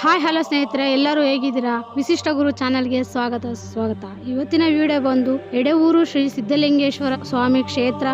Hi hello ಸ್ನೇಹಿತರೆ, ಎಲ್ಲರೂ ಹೇಗಿದ್ದೀರಾ? ವಿಶಿಷ್ಟ ಗುರು ಚಾನಲ್ಗೆ ಸ್ವಾಗತ ಸ್ವಾಗತ. ಇವತ್ತಿನ ವಿಡಿಯೋ ಬಂದು ಎಡೆಊರು ಶ್ರೀ ಸಿದ್ಧಲಿಂಗೇಶ್ವರ ಸ್ವಾಮಿ ಕ್ಷೇತ್ರ,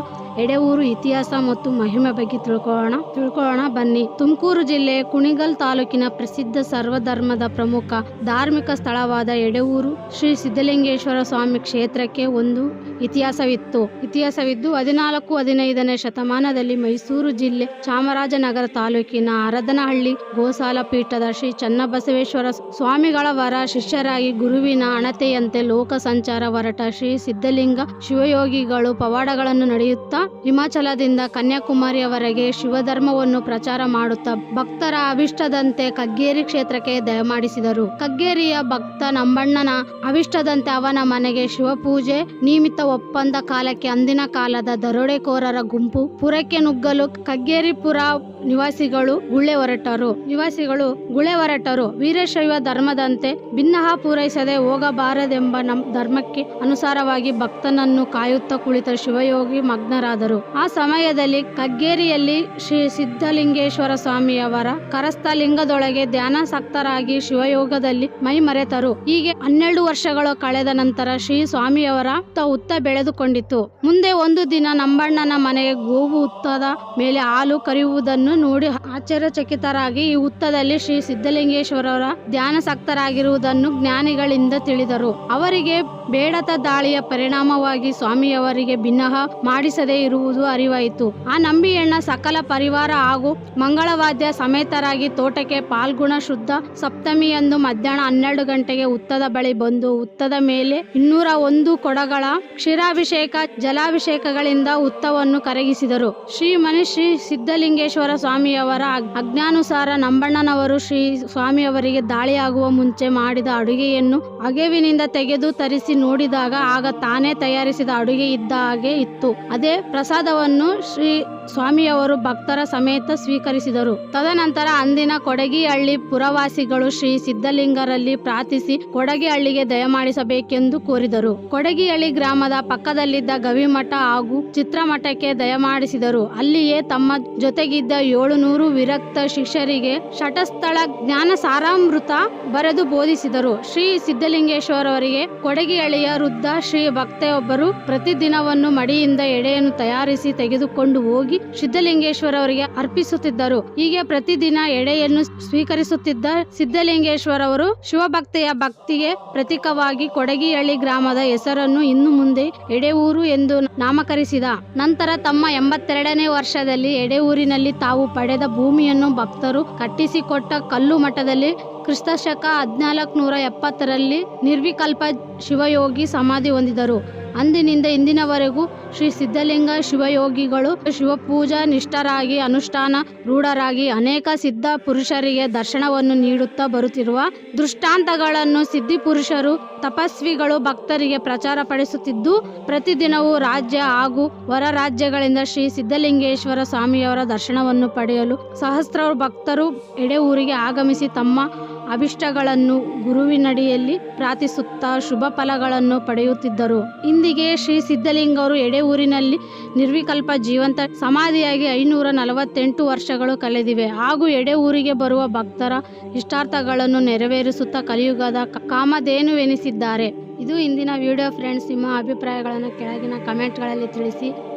ಎಡೆಯೂರು ಇತಿಹಾಸ ಮತ್ತು ಮಹಿಮೆ ಬಗ್ಗೆ ತಿಳ್ಕೊಳ್ಳೋಣ. ತಿಳ್ಕೊಳ್ಳೋಣ, ಬನ್ನಿ. ತುಮಕೂರು ಜಿಲ್ಲೆ ಕುಣಿಗಲ್ ತಾಲೂಕಿನ ಪ್ರಸಿದ್ಧ ಸರ್ವಧರ್ಮದ ಪ್ರಮುಖ ಧಾರ್ಮಿಕ ಸ್ಥಳವಾದ ಎಡೆಊರು ಶ್ರೀ ಸಿದ್ಧಲಿಂಗೇಶ್ವರ ಸ್ವಾಮಿ ಕ್ಷೇತ್ರಕ್ಕೆ ಒಂದು ಇತಿಹಾಸವಿತ್ತು. ಇತಿಹಾಸವಿದ್ದು ಹದಿನಾಲ್ಕು, ಹದಿನೈದನೇ ಶತಮಾನದಲ್ಲಿ ಮೈಸೂರು ಜಿಲ್ಲೆ ಚಾಮರಾಜನಗರ ತಾಲೂಕಿನ ಅರದನಹಳ್ಳಿ ಗೋಸಾಲ ಪೀಠದ ಶ್ರೀ ಚನ್ನಬಸವೇಶ್ವರ ಸ್ವಾಮಿಗಳ ವರ, ಶಿಷ್ಯರಾಗಿ ಗುರುವಿನ ಅಣತೆಯಂತೆ ಲೋಕ ಸಂಚಾರ ಹೊರಟ ಶ್ರೀ ಸಿದ್ಧಲಿಂಗ ಶಿವಯೋಗಿಗಳು ಪವಾಡಗಳನ್ನು ನಡೆಯುತ್ತಾ, ಹಿಮಾಚಲದಿಂದ ಕನ್ಯಾಕುಮಾರಿಯವರೆಗೆ ಶಿವಧರ್ಮವನ್ನು ಪ್ರಚಾರ ಮಾಡುತ್ತಾ, ಭಕ್ತರ ಅವಿಷ್ಟದಂತೆ ಕಗ್ಗೇರಿ ಕ್ಷೇತ್ರಕ್ಕೆ ದಯಮಾಡಿಸಿದರು ಕಗ್ಗೇರಿಯ ಭಕ್ತ ನಂಬಣ್ಣನ ಅವಿಷ್ಟದಂತೆ ಅವನ ಮನೆಗೆ ಶಿವಪೂಜೆ ನಿಯಮಿತ ಒಪ್ಪಂದ ಕಾಲಕ್ಕೆ ಅಂದಿನ ಕಾಲದ ದರೋಡೆಕೋರರ ಗುಂಪು ಪುರಕ್ಕೆ ನುಗ್ಗಲು ಕಗ್ಗೇರಿಪುರ ನಿವಾಸಿಗಳು ಗುಳೆ ಹೊರಟರು. ನಿವಾಸಿಗಳು ಗುಳೆ ಹೊರಟರು ವೀರಶೈವ ಧರ್ಮದಂತೆ ಭಿನ್ನಹ ಪೂರೈಸದೆ ಹೋಗಬಾರದೆಂಬ ನಮ್ ಧರ್ಮಕ್ಕೆ ಅನುಸಾರವಾಗಿ ಭಕ್ತನನ್ನು ಕಾಯುತ್ತಾ ಕುಳಿತ ಶಿವಯೋಗಿ ಮಗ್ನರಾದರು. ಆ ಸಮಯದಲ್ಲಿ ಕಗ್ಗೇರಿಯಲ್ಲಿ ಶ್ರೀ ಸಿದ್ಧಲಿಂಗೇಶ್ವರ ಸ್ವಾಮಿಯವರ ಕರಸ್ಥ ಲಿಂಗದೊಳಗೆ ಧ್ಯಾನಾಸಕ್ತರಾಗಿ ಶಿವಯೋಗದಲ್ಲಿ ಮೈ ಮರೆತರು. ಹೀಗೆ ಹನ್ನೆರಡು ವರ್ಷಗಳು ಕಳೆದ ನಂತರ ಶ್ರೀ ಸ್ವಾಮಿಯವರ ಹುತ್ತ ಬೆಳೆದುಕೊಂಡಿತು ಮುಂದೆ ಒಂದು ದಿನ ನಂಬಣ್ಣನ ಮನೆಗೆ ಗೋವು ಹುತ್ತದ ಮೇಲೆ ಹಾಲು ಕರೆಯುವುದನ್ನು ನೋಡಿ ಆಶ್ಚರ್ಯಚಕಿತರಾಗಿ ಈ ಹುತ್ತದಲ್ಲಿ ಶ್ರೀ ಸಿದ್ಧಲಿಂಗೇಶ್ವರರ ಧ್ಯಾನಸಕ್ತರಾಗಿರುವುದನ್ನು ಜ್ಞಾನಿಗಳಿಂದ ತಿಳಿದರು. ಅವರಿಗೆ ಬೇಡತ ದಾಳಿಯ ಪರಿಣಾಮವಾಗಿ ಸ್ವಾಮಿಯವರಿಗೆ ಭಿನ್ನಹ ಮಾಡಿಸದೇ ಇರುವುದು ಅರಿವಾಯಿತು. ಆ ನಂಬಿಯಣ್ಣ ಸಕಲ ಪರಿವಾರ ಹಾಗೂ ಮಂಗಳವಾದ್ಯ ಸಮೇತರಾಗಿ ತೋಟಕ್ಕೆ ಪಾಲ್ಗುಣ ಶುದ್ಧ ಸಪ್ತಮಿಯಂದು ಮಧ್ಯಾಹ್ನ ಹನ್ನೆರಡು ಗಂಟೆಗೆ ಹುತ್ತದ ಬಳಿ ಬಂದು ಹುತ್ತದ ಮೇಲೆ ಇನ್ನೂರ ಒಂದು ಕೊಡಗಳ ಕ್ಷೀರಾಭಿಷೇಕ, ಜಲಾಭಿಷೇಕಗಳಿಂದ ಉತ್ತವನ್ನು ಕರಗಿಸಿದರು. ಶ್ರೀ ಮನಿ ಶ್ರೀ ಸಿದ್ಧಲಿಂಗೇಶ್ವರ ಸ್ವಾಮಿಯವರ ಅಜ್ಞಾನುಸಾರ ನಂಬಣ್ಣನವರು ಶ್ರೀ ಸ್ವಾಮಿಯವರಿಗೆ ದಾಳಿಯಾಗುವ ಮುಂಚೆ ಮಾಡಿದ ಅಡುಗೆಯನ್ನು ಅಗೆವಿನಿಂದ ತೆಗೆದು ತರಿಸಿ ನೋಡಿದಾಗ ಆಗ ತಾನೇ ತಯಾರಿಸಿದ ಅಡುಗೆ ಇದ್ದ ಹಾಗೆ ಇತ್ತು. ಅದೇ ಪ್ರಸಾದವನ್ನು ಶ್ರೀ ಸ್ವಾಮಿಯವರು ಭಕ್ತರ ಸಮೇತ ಸ್ವೀಕರಿಸಿದರು. ತದನಂತರ ಅಂದಿನ ಕೊಡಗಿಹಳ್ಳಿ ಪುರವಾಸಿಗಳು ಶ್ರೀ ಸಿದ್ಧಲಿಂಗರಲ್ಲಿ ಪ್ರಾರ್ಥಿಸಿ ಕೊಡಗಿಹಳ್ಳಿಗೆ ದಯಮಾಡಿಸಬೇಕೆಂದು ಕೋರಿದರು. ಕೊಡಗಿಹಳ್ಳಿ ಗ್ರಾಮದ ಪಕ್ಕದಲ್ಲಿದ್ದ ಗವಿಮಠ ಹಾಗೂ ಚಿತ್ರಮಠಕ್ಕೆ ದಯಮಾಡಿಸಿದರು ಅಲ್ಲಿಯೇ ತಮ್ಮ ಜೊತೆಗಿದ್ದ ಏಳುನೂರು ವಿರಕ್ತ ಶಿಷ್ಯರಿಗೆ ಶಟಸ್ಥಳ ಜ್ಞಾನ ಸಾರಾಮೃತ ಬರೆದು ಬೋಧಿಸಿದರು. ಶ್ರೀ ಸಿದ್ಧಲಿಂಗೇಶ್ವರವರಿಗೆ ಕೊಡಗಿಹಳ್ಳಿಯ ವೃದ್ಧ ಶ್ರೀ ಭಕ್ತೆಯೊಬ್ಬರು ಪ್ರತಿದಿನವನ್ನು ಮಡಿಯಿಂದ ಎಡೆಯನ್ನು ತಯಾರಿಸಿ ತೆಗೆದುಕೊಂಡು ಹೋಗಿ ಸಿದ್ದಲಿಂಗೇಶ್ವರವರಿಗೆ ಅರ್ಪಿಸುತ್ತಿದ್ದರು. ಹೀಗೆ ಪ್ರತಿದಿನ ಎಡೆಯನ್ನು ಸ್ವೀಕರಿಸುತ್ತಿದ್ದ ಸಿದ್ದಲಿಂಗೇಶ್ವರವರು ಶಿವಭಕ್ತೆಯ ಭಕ್ತಿಗೆ ಪ್ರತೀಕವಾಗಿ ಕೊಡಗಿಹಳ್ಳಿ ಗ್ರಾಮದ ಹೆಸರನ್ನು ಇನ್ನು ಮುಂದೆ ಎಡೆಯೂರು ಎಂದು ನಾಮಕರಿಸಿದ. ನಂತರ ತಮ್ಮ ಎಂಬತ್ತೆರಡನೇ ವರ್ಷದಲ್ಲಿ ಎಡೆಯೂರಿನಲ್ಲಿ ತಾವು ಪಡೆದ ಭೂಮಿಯನ್ನು ಭಕ್ತರು ಕಟ್ಟಿಸಿಕೊಟ್ಟ ಕಲ್ಲು ಮಠದಲ್ಲಿ ಕ್ರಿಸ್ತಶಕ ಹದಿನಾಲ್ಕು ನೂರ ಎಪ್ಪತ್ತರಲ್ಲಿ ನಿರ್ವಿಕಲ್ಪ ಶಿವಯೋಗಿ ಸಮಾಧಿ ಹೊಂದಿದರು. ಅಂದಿನಿಂದ ಇಂದಿನವರೆಗೂ ಶ್ರೀ ಸಿದ್ಧಲಿಂಗ ಶಿವಯೋಗಿಗಳು ಶಿವಪೂಜಾ ನಿಷ್ಠರಾಗಿ ಅನುಷ್ಠಾನ ರೂಢರಾಗಿ ಅನೇಕ ಸಿದ್ಧ ಪುರುಷರಿಗೆ ದರ್ಶನವನ್ನು ನೀಡುತ್ತಾ ಬರುತ್ತಿರುವ ದೃಷ್ಟಾಂತಗಳನ್ನು ಸಿದ್ಧಿ ಪುರುಷರು, ತಪಸ್ವಿಗಳು ಭಕ್ತರಿಗೆ ಪ್ರಚಾರ ಪಡಿಸುತ್ತಿದ್ದು, ಪ್ರತಿದಿನವೂ ರಾಜ್ಯ ಹಾಗೂ ಹೊರ ರಾಜ್ಯಗಳಿಂದ ಶ್ರೀ ಸಿದ್ಧಲಿಂಗೇಶ್ವರ ಸ್ವಾಮಿಯವರ ದರ್ಶನವನ್ನು ಪಡೆಯಲು ಸಹಸ್ರಾರು ಭಕ್ತರು ಎಡೆ ಊರಿಗೆ ಆಗಮಿಸಿ ತಮ್ಮ ಅಭಿಷ್ಟಗಳನ್ನು ಗುರುವಿನಡಿಯಲ್ಲಿ ಪ್ರಾರ್ಥಿಸುತ್ತಾ ಶುಭ ಫಲಗಳನ್ನು ಪಡೆಯುತ್ತಿದ್ದರು. ಇಂದಿಗೆ ಶ್ರೀ ಸಿದ್ಧಲಿಂಗವರು ಎಡೆ ಊರಿನಲ್ಲಿ ನಿರ್ವಿಕಲ್ಪ ಜೀವಂತ ಸಮಾಧಿಯಾಗಿ ಐನೂರ ನಲವತ್ತೆಂಟು ವರ್ಷಗಳು ಕಳೆದಿವೆ. ಹಾಗೂ ಎಡೆಯೂರಿಗೆ ಬರುವ ಭಕ್ತರ ಇಷ್ಟಾರ್ಥಗಳನ್ನು ನೆರವೇರಿಸುತ್ತಾ ಕಲಿಯುಗದ ಕಾಮಧೇನುವೆನಿಸಿದ್ದಾರೆ. ಇದು ಇಂದಿನ ವಿಡಿಯೋ ಫ್ರೆಂಡ್ಸ್ ನಿಮ್ಮ ಅಭಿಪ್ರಾಯಗಳನ್ನು ಕೆಳಗಿನ ಕಮೆಂಟ್ಗಳಲ್ಲಿ ತಿಳಿಸಿ.